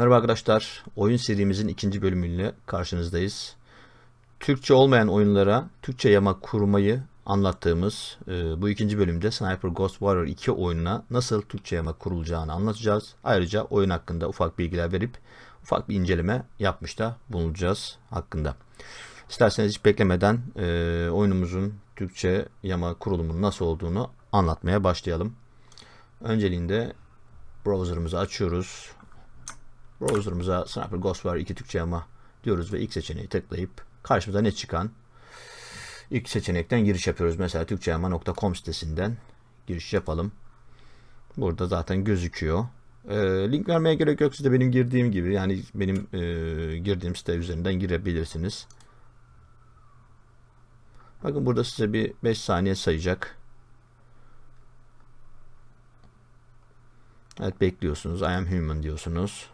Merhaba arkadaşlar. Oyun serimizin ikinci bölümüyle karşınızdayız. Türkçe olmayan oyunlara Türkçe yama kurmayı anlattığımız e, bu ikinci bölümde Sniper Ghost Warrior 2 oyununa nasıl Türkçe yama kurulacağını anlatacağız. Ayrıca oyun hakkında ufak bilgiler verip ufak bir inceleme yapmış da bulunacağız hakkında. İsterseniz hiç beklemeden e, oyunumuzun Türkçe yama kurulumunun nasıl olduğunu anlatmaya başlayalım. Önceliğinde browser'ımızı açıyoruz. Browser'ımıza Sniper Ghost Warrior 2 Türkçe yama diyoruz ve ilk seçeneği tıklayıp karşımıza ne çıkan ilk seçenekten giriş yapıyoruz. Mesela türkçeyama.com sitesinden giriş yapalım. Burada zaten gözüküyor. E, link vermeye gerek yok. Siz de benim girdiğim gibi yani benim e, girdiğim site üzerinden girebilirsiniz. Bakın burada size bir 5 saniye sayacak. Evet bekliyorsunuz. I am human diyorsunuz.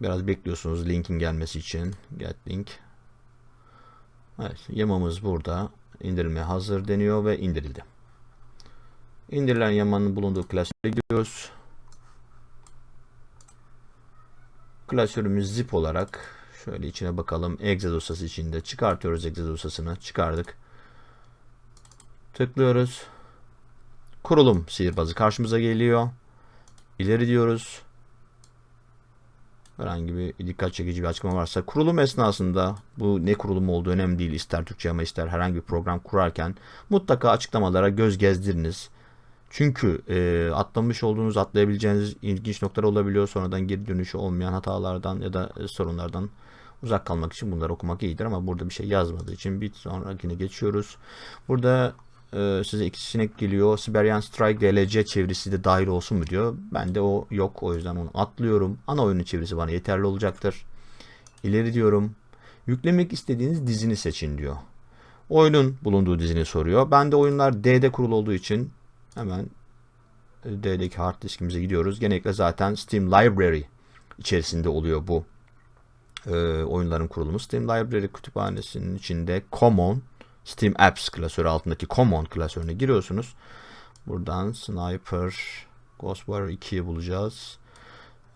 Biraz bekliyorsunuz linkin gelmesi için. Get link. Evet yamamız burada. İndirilmeye hazır deniyor ve indirildi. İndirilen yamanın bulunduğu klasöre gidiyoruz. Klasörümüz zip olarak şöyle içine bakalım. Exe dosyası içinde çıkartıyoruz exe dosyasını. Çıkardık. Tıklıyoruz. Kurulum sihirbazı karşımıza geliyor. İleri diyoruz. Herhangi bir dikkat çekici bir açıklama varsa kurulum esnasında bu ne kurulum olduğu önemli değil. İster Türkçe ama ister herhangi bir program kurarken mutlaka açıklamalara göz gezdiriniz. Çünkü e, atlamış olduğunuz, atlayabileceğiniz ilginç noktalar olabiliyor. Sonradan geri dönüşü olmayan hatalardan ya da e, sorunlardan uzak kalmak için bunları okumak iyidir. Ama burada bir şey yazmadığı için bir sonrakine geçiyoruz. Burada e, size iki seçenek geliyor. Siberian Strike DLC çevirisi de dahil olsun mu diyor. Ben de o yok. O yüzden onu atlıyorum. Ana oyunun çevirisi bana yeterli olacaktır. İleri diyorum. Yüklemek istediğiniz dizini seçin diyor. Oyunun bulunduğu dizini soruyor. Ben de oyunlar D'de kurulu olduğu için hemen D'deki hard diskimize gidiyoruz. Genellikle zaten Steam Library içerisinde oluyor bu e, oyunların kurulumu. Steam Library kütüphanesinin içinde Common Steam Apps klasörü altındaki Common klasörüne giriyorsunuz. Buradan Sniper Ghost Warrior 2'yi bulacağız.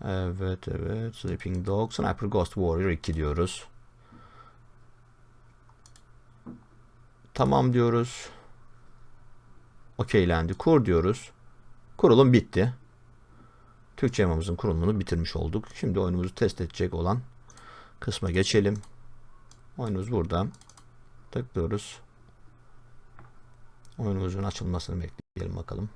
Evet evet Sleeping Dog Sniper Ghost Warrior 2 diyoruz. Tamam diyoruz. Okeylendi. Kur diyoruz. Kurulum bitti. Türkçe yamamızın kurulumunu bitirmiş olduk. Şimdi oyunumuzu test edecek olan kısma geçelim. Oyunumuz burada. Tıklıyoruz. Oyunumuzun açılmasını bekleyelim bakalım.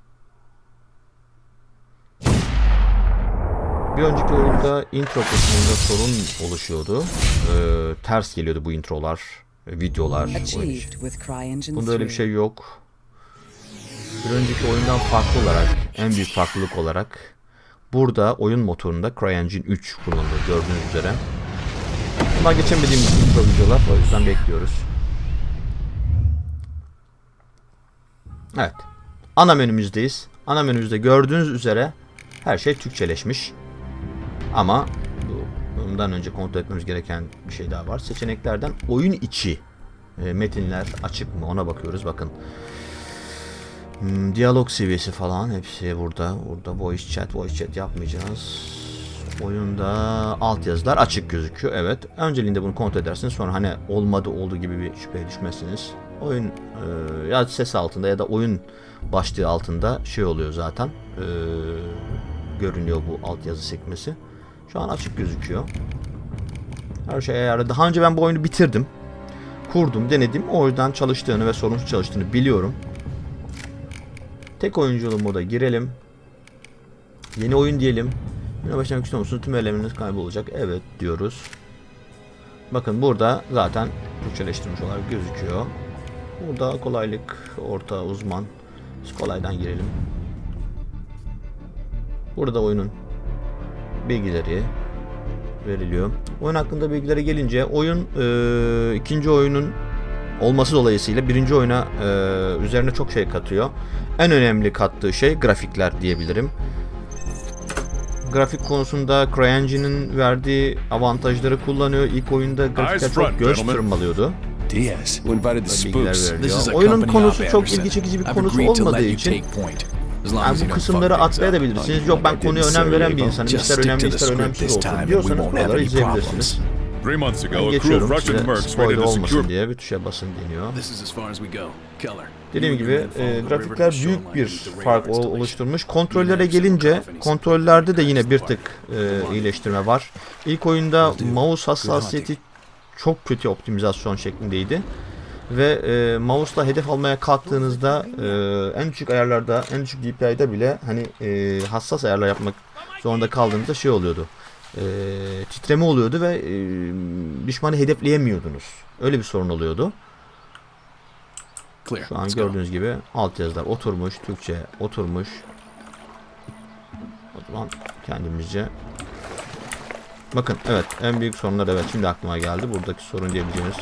Bir önceki oyunda intro kısmında sorun oluşuyordu. Ee, ters geliyordu bu introlar, videolar. Bunda öyle bir 3. şey yok. Bir önceki oyundan farklı olarak, en büyük farklılık olarak burada oyun motorunda CryEngine 3 kullanılıyor gördüğünüz üzere. Bunlar geçemediğimiz intro videolar o yüzden bekliyoruz. Evet. Ana menümüzdeyiz. Ana menümüzde gördüğünüz üzere her şey Türkçeleşmiş. Ama bu, bundan önce kontrol etmemiz gereken bir şey daha var. Seçeneklerden oyun içi e, metinler açık mı ona bakıyoruz. Bakın. Hmm, diyalog seviyesi falan hepsi burada. Burada voice chat, voice chat yapmayacağız. Oyunda altyazılar açık gözüküyor. Evet. Önceliğinde bunu kontrol edersiniz. Sonra hani olmadı olduğu gibi bir şüpheye düşmezsiniz. Oyun e, ya ses altında ya da oyun başlığı altında şey oluyor zaten. E, görünüyor bu altyazı sekmesi. Şu an açık gözüküyor. Her şey ayarlı. Daha önce ben bu oyunu bitirdim. Kurdum, denedim. O yüzden çalıştığını ve sorunsuz çalıştığını biliyorum. Tek oyunculu moda girelim. Yeni oyun diyelim. Yine başlamak istiyor musunuz? Tüm elemanınız kaybolacak. Evet diyoruz. Bakın burada zaten Türkçeleştirmiş olarak gözüküyor. Burada kolaylık, orta, uzman. Biz kolaydan girelim. Burada oyunun bilgileri veriliyor. Oyun hakkında bilgilere gelince oyun e, ikinci oyunun olması dolayısıyla birinci oyuna e, üzerine çok şey katıyor. En önemli kattığı şey grafikler diyebilirim. Grafik konusunda CryEngine'in verdiği avantajları kullanıyor. İlk oyunda grafikler çok göz tırmalıyordu. Diaz, who invited the spooks. This is a Oyunun company konusu çok ilgi çekici bir I've konusu agreed to olmadığı let you için take point. As long Yani as you bu kısımları atlayabilirsiniz. Yok ben konuya önem veren bir insanım. Just İster önemli ister önemsiz this olsun time and we diyorsanız won't have buraları any izleyebilirsiniz. problems. Three months ago, Ben a crew of Russian mercs raided a secure diye bir tuşa basın deniyor. This is as far as we go. Keller. Dediğim gibi e, grafikler büyük bir fark oluşturmuş. Kontrollere gelince kontrollerde de yine bir tık e, iyileştirme var. İlk oyunda mouse hassasiyeti çok kötü optimizasyon şeklindeydi. Ve e, mouse'la hedef almaya kalktığınızda e, en düşük ayarlarda, en düşük DPI'de bile hani e, hassas ayarlar yapmak zorunda kaldığınızda şey oluyordu. E, titreme oluyordu ve e, düşmanı hedefleyemiyordunuz. Öyle bir sorun oluyordu. Şu an gördüğünüz gibi alt yazılar oturmuş, Türkçe oturmuş. O zaman kendimizce Bakın evet en büyük sorunlar evet şimdi aklıma geldi. Buradaki sorun diyebileceğimiz.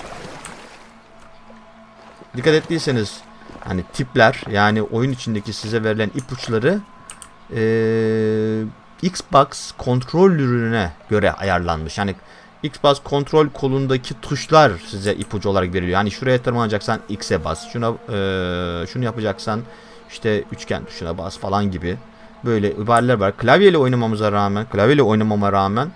Dikkat ettiyseniz hani tipler yani oyun içindeki size verilen ipuçları eee Xbox kontrolörüne göre ayarlanmış. Yani Xbox kontrol kolundaki tuşlar size ipucu olarak veriliyor. Yani şuraya tırmanacaksan X'e bas. Şuna eee, şunu yapacaksan işte üçgen tuşuna bas falan gibi. Böyle ibareler var. Klavyeyle oynamamıza rağmen, klavyeyle oynamama rağmen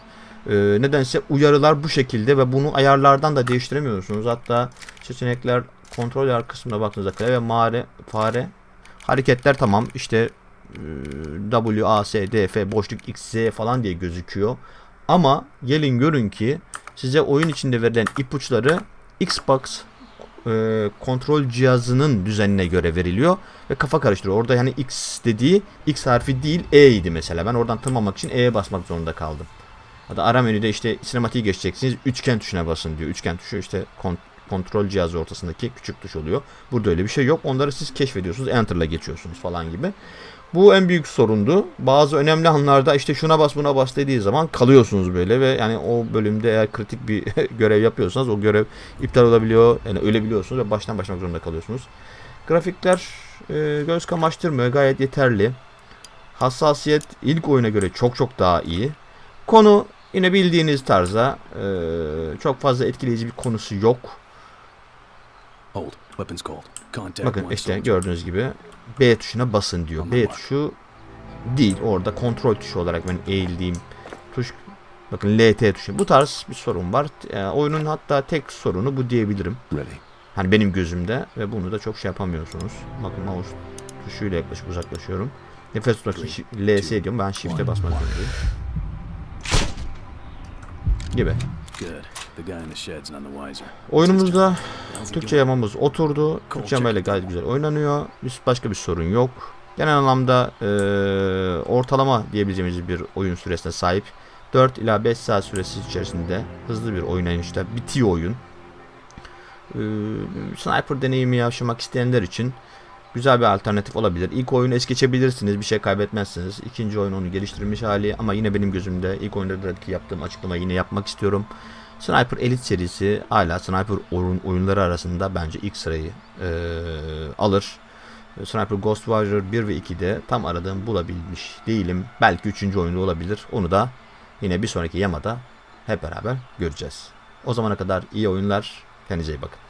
eee, nedense uyarılar bu şekilde ve bunu ayarlardan da değiştiremiyorsunuz. Hatta seçenekler kontrol yer kısmına baktığınızda klavye mare, fare hareketler tamam işte e, W, A, S, D, F, boşluk X, Z falan diye gözüküyor. Ama gelin görün ki size oyun içinde verilen ipuçları Xbox e, kontrol cihazının düzenine göre veriliyor ve kafa karıştırıyor. Orada yani X dediği X harfi değil E idi mesela. Ben oradan tırmanmak için E'ye basmak zorunda kaldım. Ya da ara menüde işte sinematiği geçeceksiniz. Üçgen tuşuna basın diyor. Üçgen tuşu işte kon- kontrol cihazı ortasındaki küçük tuş oluyor. Burada öyle bir şey yok. Onları siz keşfediyorsunuz. Enter'la geçiyorsunuz falan gibi. Bu en büyük sorundu. Bazı önemli anlarda işte şuna bas buna bas dediği zaman kalıyorsunuz böyle ve yani o bölümde eğer kritik bir görev yapıyorsanız o görev iptal olabiliyor. Yani ölebiliyorsunuz ve baştan başlamak zorunda kalıyorsunuz. Grafikler e, göz kamaştırmıyor. Gayet yeterli. Hassasiyet ilk oyuna göre çok çok daha iyi. Konu yine bildiğiniz tarzda e, çok fazla etkileyici bir konusu yok. Bakın işte gördüğünüz gibi B tuşuna basın diyor. B tuşu değil orada kontrol tuşu olarak ben eğildiğim tuş bakın LT tuşu. Bu tarz bir sorun var. E, oyunun hatta tek sorunu bu diyebilirim. Hani benim gözümde ve bunu da çok şey yapamıyorsunuz. Bakın mouse tuşuyla yaklaşık uzaklaşıyorum. Nefes tutmak için LS diyorum. Ben shift'e basmak zorundayım. Gibi. Good. The guy in the shed's none the wiser. Oyunumuzda Türkçe yamamız oturdu. Türkçe yamayla gayet güzel oynanıyor. Biz başka bir sorun yok. Genel anlamda eee, ortalama diyebileceğimiz bir oyun süresine sahip. 4 ila 5 saat süresi içerisinde hızlı bir oynayışta bitiyor oyun. Eee, sniper deneyimi yaşamak isteyenler için güzel bir alternatif olabilir. İlk oyunu es geçebilirsiniz. Bir şey kaybetmezsiniz. İkinci oyun onun geliştirilmiş hali ama yine benim gözümde ilk oyundaki yaptığım açıklamayı yine yapmak istiyorum. Sniper Elite serisi hala Sniper oyun, oyunları arasında bence ilk sırayı eee, alır. Sniper Ghost Warrior 1 ve 2'de tam aradığım bulabilmiş değilim. Belki 3. oyunda olabilir. Onu da yine bir sonraki yamada hep beraber göreceğiz. O zamana kadar iyi oyunlar. Kendinize iyi bakın.